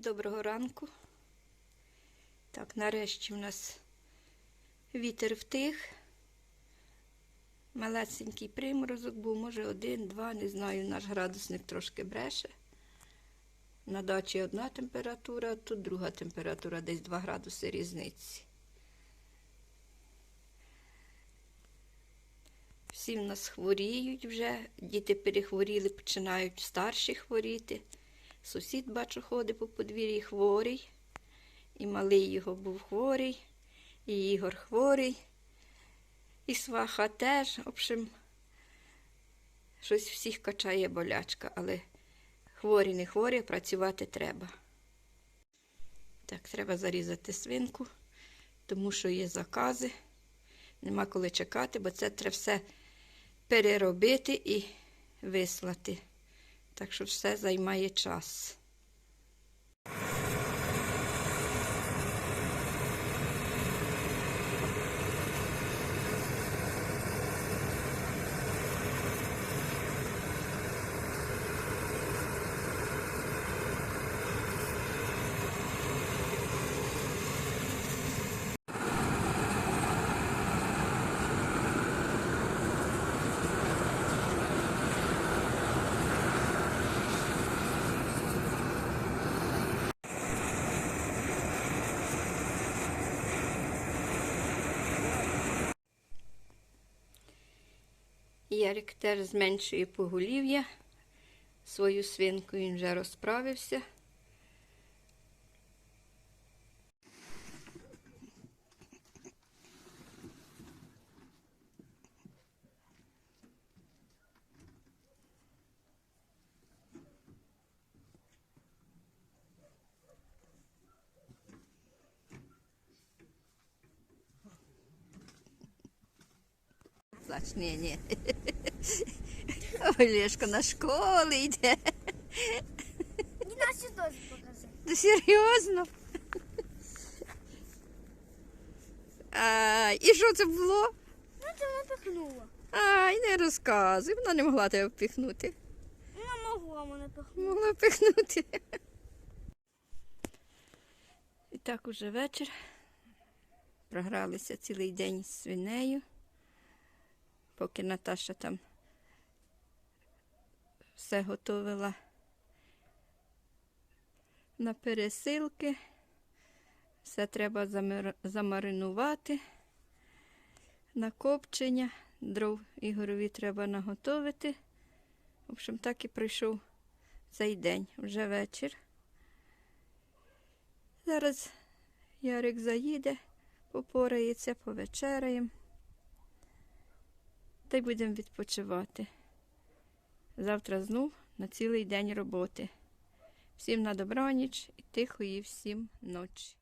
доброго ранку. Так, нарешті у нас вітер втих. Малесенький приморозок був, може один, два, не знаю, наш градусник трошки бреше. На дачі одна температура, тут друга температура, десь 2 градуси різниці. Всі в нас хворіють вже, діти перехворіли, починають старші хворіти. Сусід, бачу, ходить по подвір'ї хворий. І малий його був хворий, і Ігор хворий, і сваха теж. В общем, щось всіх качає болячка, але хворі не хворі, працювати треба. Так, треба зарізати свинку, тому що є закази. Нема коли чекати, бо це треба все переробити і вислати. Так що все займає час. Ярик теж зменшує поголів'я. Свою свинку він вже розправився. Плач, ні, ні. Олешка на школу йде. І Настю теж покажи. Ти серйозно? А, і що це було? Ну, це вона пихнула. Ай, не розказуй, вона не могла тебе впихнути. Вона могла мене пихнути. Могла впихнути. І так уже вечір. Програлися цілий день з свинею, поки Наташа там все готовила на пересилки. Все треба замар- замаринувати на копчення. Дров Ігорові треба наготовити. В общем, так і пройшов цей день, вже вечір. Зараз Ярик заїде, попорається, повечеряємо. Та й будемо відпочивати. Завтра знов на цілий день роботи. Всім на добраніч і тихої всім ночі.